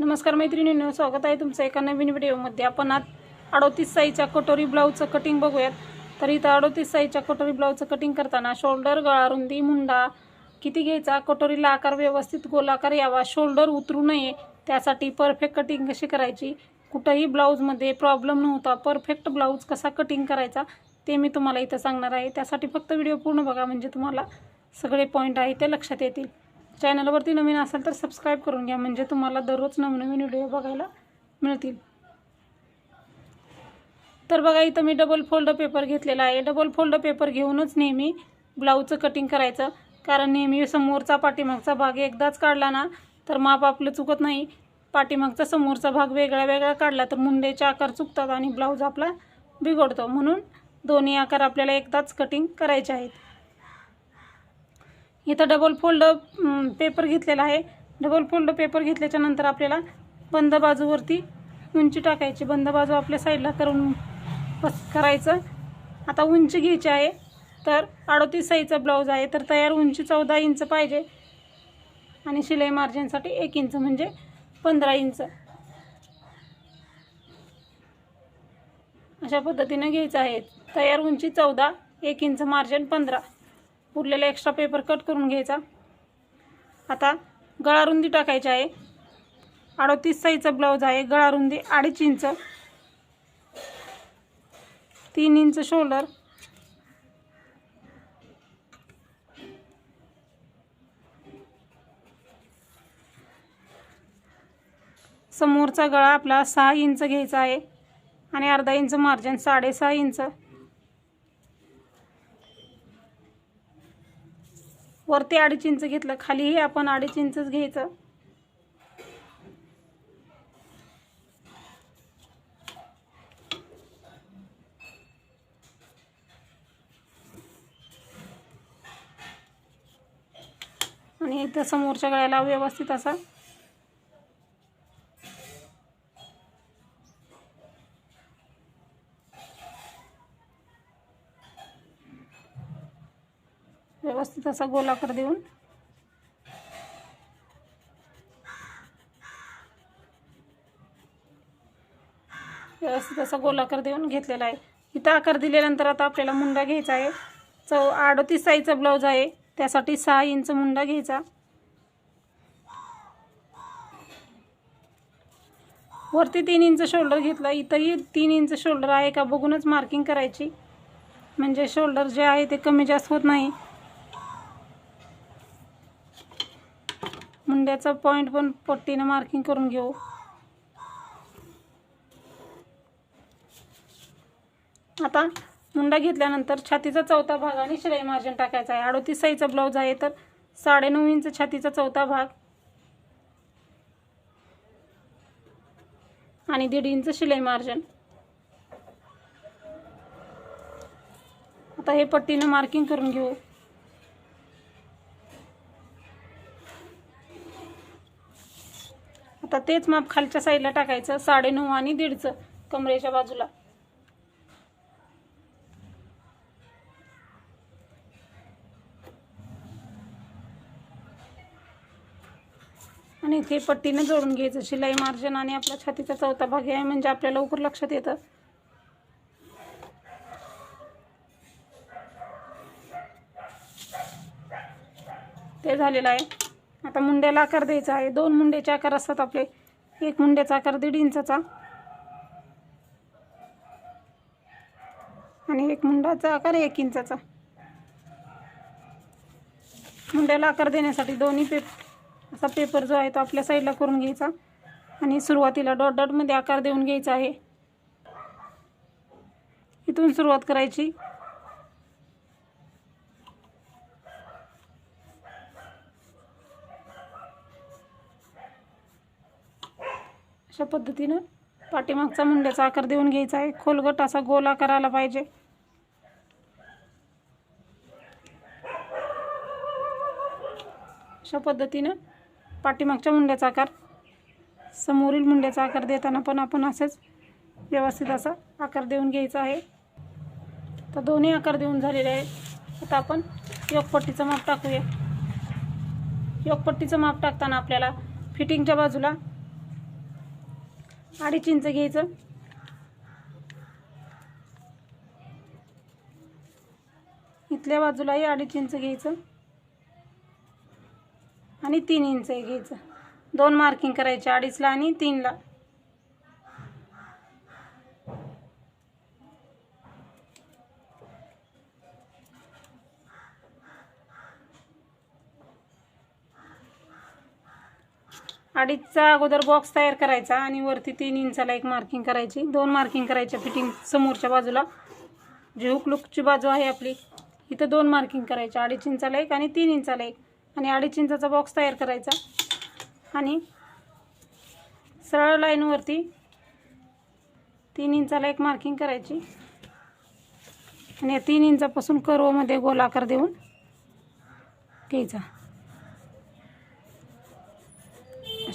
नमस्कार मैत्रिणींनो स्वागत आहे तुमचं एका नवीन व्हिडिओमध्ये. आपण आज अडोतीस साईच्या कटोरी ब्लाऊजचं कटिंग बघूयात. तर इथं अडोतीस साईच्या कटोरी ब्लाऊजचं कटिंग करताना शोल्डर गळा रुंदी मुंडा किती घ्यायचा? कटोरीला आकार व्यवस्थित गोलाकार यावा. शोल्डर उतरू नये त्यासाठी परफेक्ट कटिंग कशी करायची? कुठंही ब्लाऊजमध्ये प्रॉब्लेम नव्हता परफेक्ट ब्लाऊज कसा कटिंग करायचा ते मी तुम्हाला इथं सांगणार आहे. त्यासाठी फक्त व्हिडिओ पूर्ण बघा म्हणजे तुम्हाला सगळे पॉईंट आहे ते लक्षात येतील. चॅनलवरती नवीन असाल तर सबस्क्राईब करून घ्या. म्हणजे तुम्हाला दररोज नवीन नवीन व्हिडिओ बघायला मिळतील. तर बघा इथं मी डबल फोल्ड पेपर घेतलेला आहे. डबल फोल्ड पेपर घेऊनच नेहमी ब्लाऊजचं कटिंग करायचं. कारण नेहमी समोरचा पाठीमागचा भाग एकदाच काढला ना तर माप आपलं चुकत नाही. पाठीमागचा समोरचा भाग वेगळा वेगळा काढला तर मुंडेचे आकार चुकतात आणि ब्लाऊज आपला बिघडतो. म्हणून दोन्ही आकार आपल्याला एकदाच कटिंग करायचे आहेत. इथं डबल फोल्ड पेपर घेतलेला आहे. डबल फोल्ड पेपर घेतल्याच्या नंतर आपल्याला बंद बाजूवरती उंची टाकायची. बंद बाजू आपल्या साईडला करून बस करायचं. आता उंची घ्यायची आहे. तर अडतीस साईजचा ब्लाऊज आहे. तर तयार उंची चौदा इंच पाहिजे. आणि शिलाई मार्जिनसाठी एक इंच म्हणजे पंधरा इंच. अशा पद्धतीनं घ्यायचं आहे. तयार उंची चौदा एक इंच मार्जिन पंधरा. उरलेला एक्स्ट्रा पेपर कट करून घ्यायचा. आता गळारुंदी टाकायची आहे. अडोतीस साईजचा ब्लाऊज आहे गळारुंदी अडीच इंच. तीन इंच शोल्डर समोरचा गळा आपला सहा इंच घ्यायचा आहे. आणि अर्धा इंच मार्जिन साडेसहा इंच. वरती अडीच इंच घेतलं खालीही आपण अडीच इंचच घ्यायचं. आणि इथं समोरच्या गळ्याला व्यवस्थित असा व्यवस्थित असा गोलाकार देऊन. व्यवस्थित असा गोलाकार देऊन घेतलेला आहे. इथं आकार दिल्यानंतर आता आपल्याला मुंडा घ्यायचा आहे. चौ अडतीस साईजचा ब्लाऊज आहे. त्यासाठी सहा इंच मुंडा घ्यायचा. वरती तीन इंच शोल्डर घेतला. इथंही तीन इंच शोल्डर आहे का बघूनच मार्किंग करायची. म्हणजे शोल्डर जे आहे ते कमी जास्त होत नाही. मुंड्याचा पॉईंट पण पट्टीनं मार्किंग करून घेऊ. आता मुंडा घेतल्यानंतर छातीचा चौथा भाग आणि शिलाई मार्जिन टाकायचा आहे. अडोतीस साईचा ब्लाऊज आहे तर साडेनऊ इंच छातीचा चौथा भाग आणि दीड इंच शिलाई मार्जिन आता हे पट्टीनं मार्किंग करून घेऊ. आता तेच माप खालच्या साईडला टाकायचं साडेनऊ आणि दीडचं कमरेच्या बाजूला. आणि ते पट्टीनं जोडून घ्यायचं. शिलाई मार्जिन आणि आपला छातीचा चौथा भाग आहे म्हणजे आपल्या लवकर लक्षात येतं. ते झालेलं आहे. आता मुंड्याला आकार द्यायचा आहे. दोन मुंड्याचे आकार असतात आपले. एक मुंड्याचा आकार दीड इंचाचा. आणि एक मुंडाचा आकार एक इंचाचा. मुंड्याला आकार देण्यासाठी दोन्ही पेप असा पेपर जो आहे तो आपल्या साईडला करून घ्यायचा. आणि सुरुवातीला डॉट डॉटमध्ये आकार देऊन घ्यायचा आहे. इथून सुरुवात करायची. पद्धतीनं पाठीमागचा मुंड्याचा आकार देऊन घ्यायचा आहे. खोलगट असा गोल आकार आला पाहिजे. अशा पद्धतीनं पाठीमागच्या मुंड्याचा आकार समोरील मुंड्याचा आकार देताना पण आपण असंच व्यवस्थित असा आकार देऊन घ्यायचा आहे. तर दोन्ही आकार देऊन झालेले आहेत. आता आपण योगपट्टीचं माप टाकूया. योगपट्टीचं माप टाकताना आपल्याला फिटिंगच्या बाजूला अडीच इंच घ्यायचं. इथल्या बाजूलाही अडीच इंच घ्यायचं. आणि तीन इंच घ्यायचं. दोन मार्किंग करायचे अडीचला आणि तीनला. अडीचचा अगोदर बॉक्स तयार करायचा आणि वरती तीन इंचाला एक मार्किंग करायची. दोन मार्किंग करायच्या फिटिंग समोरच्या बाजूला. जी हुकलुकची बाजू आहे आपली इथं दोन मार्किंग करायच्या अडीच इंचाला एक आणि तीन इंचाला एक. आणि अडीच इंचाचा बॉक्स तयार करायचा. आणि सरळ लाईनवरती तीन इंचाला एक मार्किंग करायची. आणि या तीन इंचापासून कर्वमध्ये गोलाकार देऊन घ्यायचा.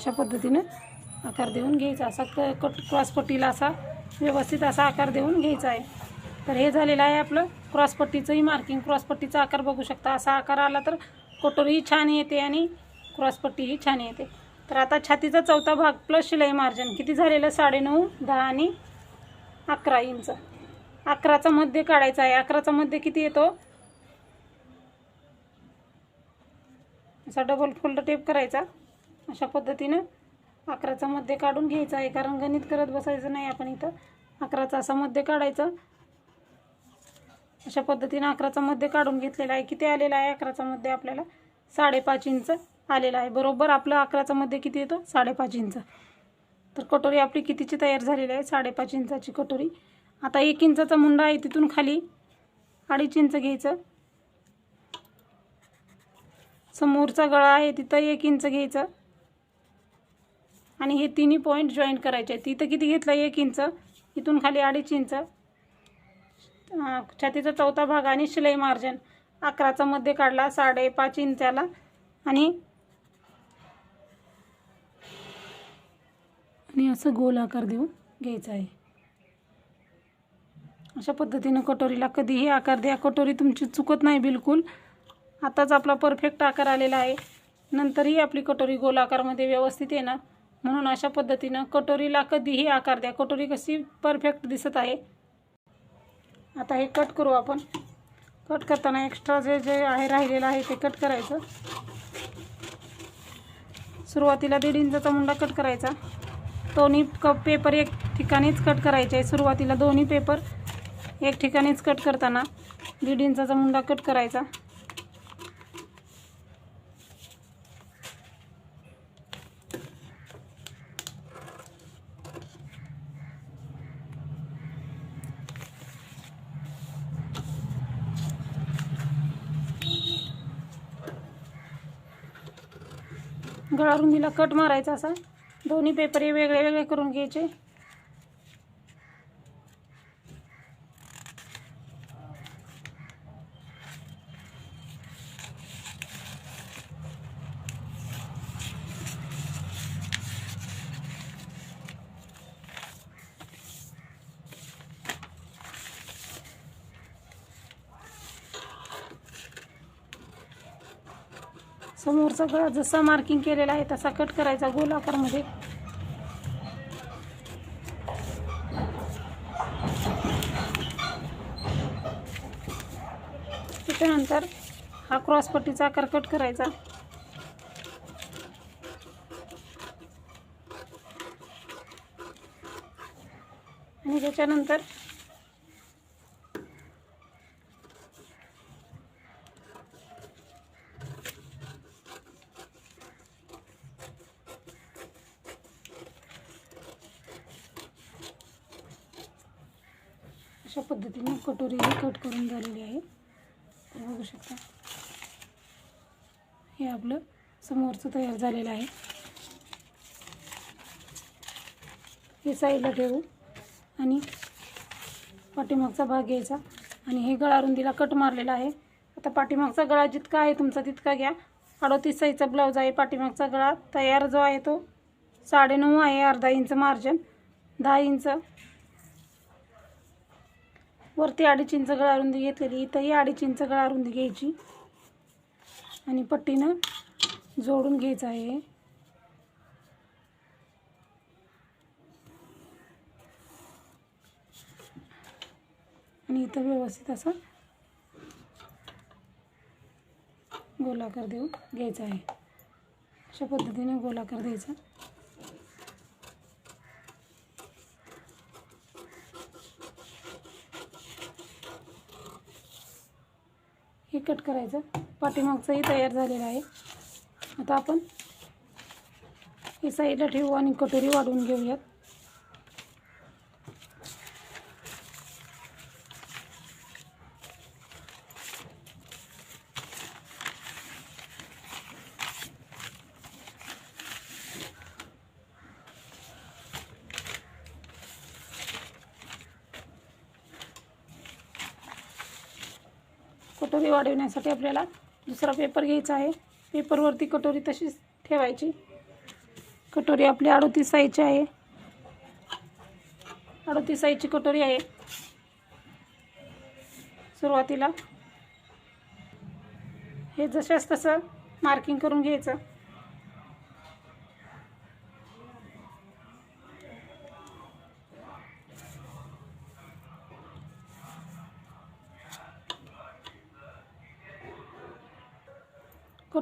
अशा पद्धतीनं आकार देऊन घ्यायचा. असा क कट क्रॉसपट्टीला असा व्यवस्थित असा आकार देऊन घ्यायचा आहे. तर हे झालेलं आहे आपलं क्रॉसपट्टीचंही मार्किंग क्रॉसपट्टीचा आकार बघू शकता. असा आकार आला तर कटोरीही छान येते आणि क्रॉसपट्टीही छान येते. तर आता छातीचा चौथा भाग प्लस शिलाई मार्जिन किती झालेलं? साडेनऊ दहा आणि अकरा इंच. अकराचा मध्य काढायचा आहे. अकराचा मध्य किती येतो? असा डबल फोल्ड टेप करायचा. अशा पद्धतीनं अकराचा मध्ये काढून घ्यायचा. आहे कारण गणित करत बसायचं नाही आपण इथं. अकराचा असा मध्ये काढायचा. अशा पद्धतीनं अकराचा मध्ये काढून घेतलेला आहे. किती आलेला आहे अकराचा मध्ये आपल्याला? साडेपाच इंच आलेला आहे. बरोबर आपलं अकराचा मध्ये किती येतो? साडेपाच इंच. तर कटोरी आपली कितीची तयार झालेली आहे? साडेपाच इंचाची कटोरी. आता एक इंचाचा मुंडा आहे तिथून खाली. अडीच इंच घ्यायचं. समोरचा गळा आहे तिथं एक इंच घ्यायचं. आणि हे तिन्ही पॉईंट जॉईन करायचे. आहेत तिथं किती घेतलं? एक इंच इथून खाली अडीच इंच छातीचा चौथा भाग आणि शिलाई मार्जिन अकराचा मध्ये काढला साडेपाच इंचाला आणि आणि असं गोल आकार देऊन घ्यायचा आहे. अशा पद्धतीनं कटोरीला कधीही आकार द्या. कटोरी तुमची चुकत नाही बिलकुल. आताच आपला परफेक्ट आकार आलेला आहे. नंतरही आपली कटोरी गोल आकारमध्ये व्यवस्थित येणार. म्हणून अशा पद्धतीनं कटोरीला कधीही आकार द्या. कटोरी कशी परफेक्ट दिसत आहे. आता हे कट करू आपण. कट करताना एक्स्ट्रा जे जे आहे राहिलेलं आहे ते कट करायचं. सुरुवातीला दीड इंचाचा मुंडा कट करायचा. दोन्ही क पेपर एक ठिकाणीच कट करायचे. आहे सुरुवातीला दोन्ही पेपर एक ठिकाणीच कट करताना दीड इंचाचा मुंडा कट करायचा. गळा रुंदीला कट मारायचा असा. दोन्ही पेपर हे वेगळे वेगळे करून घ्यायचे. समोरचा गळा जसा मार्किंग केलेला आहे तसा कट करायचा गोल आकारमध्ये. त्याच्यानंतर हा क्रॉसपट्टीचा आकार कट करायचा. आणि त्याच्यानंतर अशा पद्धतीने कटोरी ही कट करून झालेली आहे. बघू शकता. हे आपलं समोरचं तयार झालेलं आहे. हे साईडला ठेवू आणि पाठीमागचा भाग घ्यायचा आणि हे गळा रुंदीला कट मारलेला आहे. आता पाठीमागचा गळा जितका आहे तुमचा तितका घ्या. अडोतीस साईजचा ब्लाऊज आहे. पाठीमागचा गळा तयार जो आहे तो साडेनऊ आहे. अर्धा इंच मार्जिन. दहा इंच. वरती अडीच इंच गळारुंदी घेतलेली इथंही अडीच इंच गळारुंदी घ्यायची. आणि पट्टीनं जोडून घ्यायचं आहे. आणि इथं व्यवस्थित असं गोलाकार देऊन घ्यायचा आहे. अशा पद्धतीने गोलाकार द्यायचा. हे कट करायचं. पाठीमागचंही तयार झालेलं आहे. आता आपण हे साईडला ठेवू आणि कटोरी वाढवून घेऊयात. कटोरी वाढवण्यासाठी आपल्याला दुसरा पेपर घ्यायचा आहे. पेपरवरती कटोरी तशीच ठेवायची. कटोरी आपली अडोतीस साईजची आहे. अडोतीस साईजची कटोरी आहे. सुरुवातीला हे जशाच तसं मार्किंग करून घ्यायचं.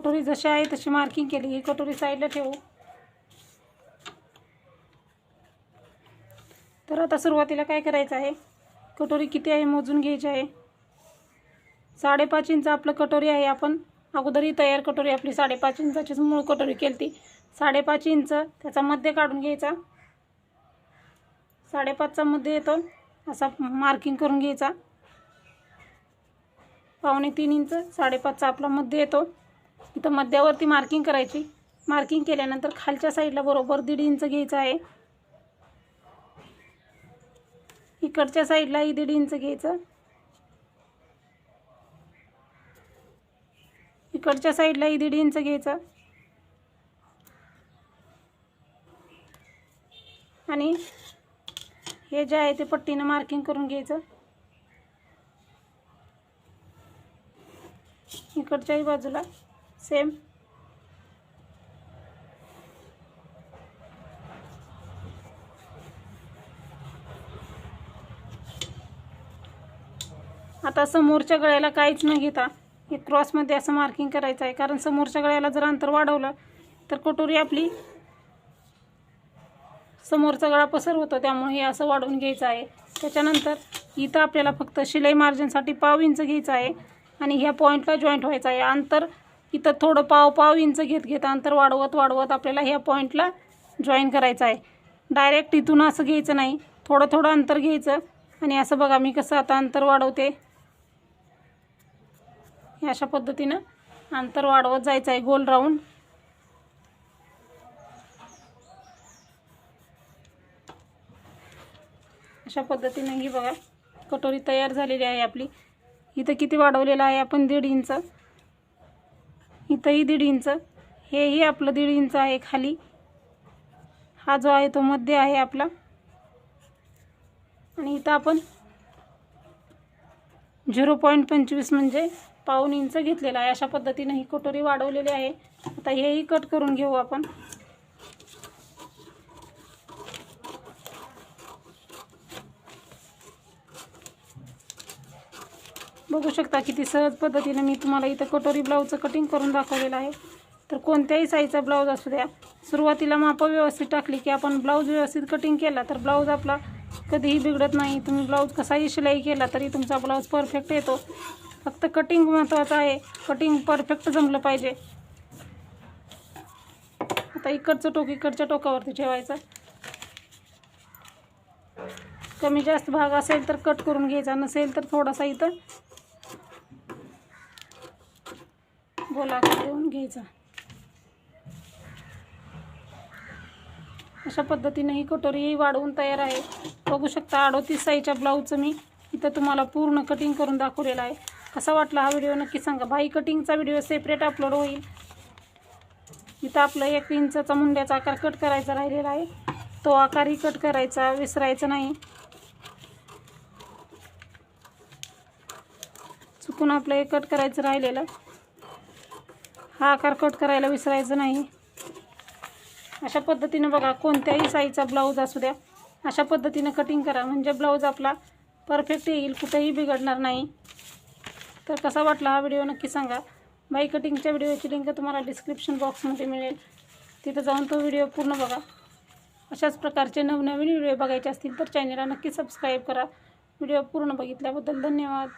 कटोरी जशी आहे तशी मार्किंग केली. ही कटोरी साईडला ठेवू. तर आता सुरुवातीला काय करायचं आहे? कटोरी किती आहे मोजून घ्यायची आहे? साडेपाच इंच आपलं कटोरी आहे. आपण अगोदरही तयार कटोरी आपली साडेपाच इंचाचीच मूळ कटोरी केली ती साडेपाच इंच त्याचा मध्य काढून घ्यायचा. साडेपाचचा मध्य येतो. असा मार्किंग करून घ्यायचा. पावणे तीन इंच साडेपाचचा आपला मध्य येतो. इथं मध्यावरती मार्किंग करायची. मार्किंग केल्यानंतर खालच्या साईडला बरोबर दीड इंच घ्यायचं आहे. इकडच्या साईडलाही दीड इंच घ्यायचं. इकडच्या साईडलाही दीड इंच घ्यायचं. आणि हे जे आहे ते पट्टीनं मार्किंग करून घ्यायचं. इकडच्याही बाजूला. सेम आता समोरच्या गळ्याला काहीच न घेता हे क्रॉसमध्ये असं मार्किंग करायचं आहे. कारण समोरच्या गळ्याला जर अंतर वाढवलं तर कटोरी आपली समोरचा गळा पसर होतो. त्यामुळे हे असं वाढवून घ्यायचं आहे. त्याच्यानंतर इथं आपल्याला फक्त शिलाई मार्जिनसाठी पाव इंच घ्यायचं आहे. आणि ह्या पॉईंटला जॉईंट व्हायचं आहे. अंतर इथं थोडं पाव पाव इंच घेत घेत अंतर वाढवत वाढवत आपल्याला ह्या पॉईंटला जॉईन करायचं आहे. डायरेक्ट इथून असं घ्यायचं नाही. थोडं थोडं अंतर घ्यायचं. आणि असं बघा मी कसं आता अंतर वाढवते. हे अशा पद्धतीनं अंतर वाढवत जायचं आहे. गोल राऊंड. अशा पद्धतीनं ही बघा कटोरी तयार झालेली आहे आपली. इथं किती वाढवलेलं आहे? आपण दीड इंच. इथंही दीड इंच. हेही आपलं दीड इंच आहे खाली. हा जो आहे तो मध्य आहे आपला. आणि इथं आपण झिरो पॉईंट पंचवीस म्हणजे पाऊन इंच घेतलेला आहे. अशा पद्धतीनं ही कटोरी वाढवलेली आहे. आता हेही कट करून घेऊ आपण. बघू शकता किती सहज पद्धतीने मी तुम्हाला इथं कटोरी ब्लाऊजचं कटिंग करून दाखवलेलं आहे. तर कोणत्याही साईजचा ब्लाऊज असू द्या सुरुवातीला मापं व्यवस्थित टाकली की आपण ब्लाऊज व्यवस्थित कटिंग केला तर ब्लाऊज आपला कधीही बिघडत नाही. तुम्ही ब्लाऊज कसाही शिलाई केला तरी तुमचा ब्लाऊज परफेक्ट येतो. फक्त कटिंग महत्त्वाचं आहे. कटिंग परफेक्ट जमलं पाहिजे. आता इकडचं टोक इकडच्या टोकावरती ठेवायचं. कमी जास्त भाग असेल तर कट करून घ्यायचा नसेल तर थोडासा इथं गोलाकार देऊन घ्यायचा अशा पद्धतीने ही कटोरी वाढवून तयार आहे. बघू शकता अडोतीस साईजच्या ब्लाऊजचं मी इथं तुम्हाला पूर्ण कटिंग करून दाखवलेला आहे. कसा वाटला हा व्हिडिओ नक्की सांगा. भाई कटिंगचा व्हिडिओ सेपरेट अपलोड होईल. इथं आपलं एक इंचाचा मुंड्याचा आकार कट करायचा राहिलेला आहे. तो आकारही कट करायचा विसरायचा नाही. चुकून आपलं हे कट करायचं राहिलेलं. हा आकार कट करायला विसरायचं नाही. अशा पद्धतीनं बघा कोणत्याही साईजचा ब्लाऊज असू द्या अशा पद्धतीनं कटिंग करा. म्हणजे ब्लाऊज आपला परफेक्ट येईल कुठेही बिघडणार नाही. तर कसा वाटला हा व्हिडिओ नक्की सांगा. बाई कटिंगच्या व्हिडिओची लिंक तुम्हाला डिस्क्रिप्शन बॉक्समध्ये मिळेल. तिथं जाऊन तो व्हिडिओ पूर्ण बघा. अशाच प्रकारचे नवनवीन व्हिडिओ बघायचे असतील तर चॅनलला नक्की सबस्क्राईब करा. व्हिडिओ पूर्ण बघितल्याबद्दल धन्यवाद.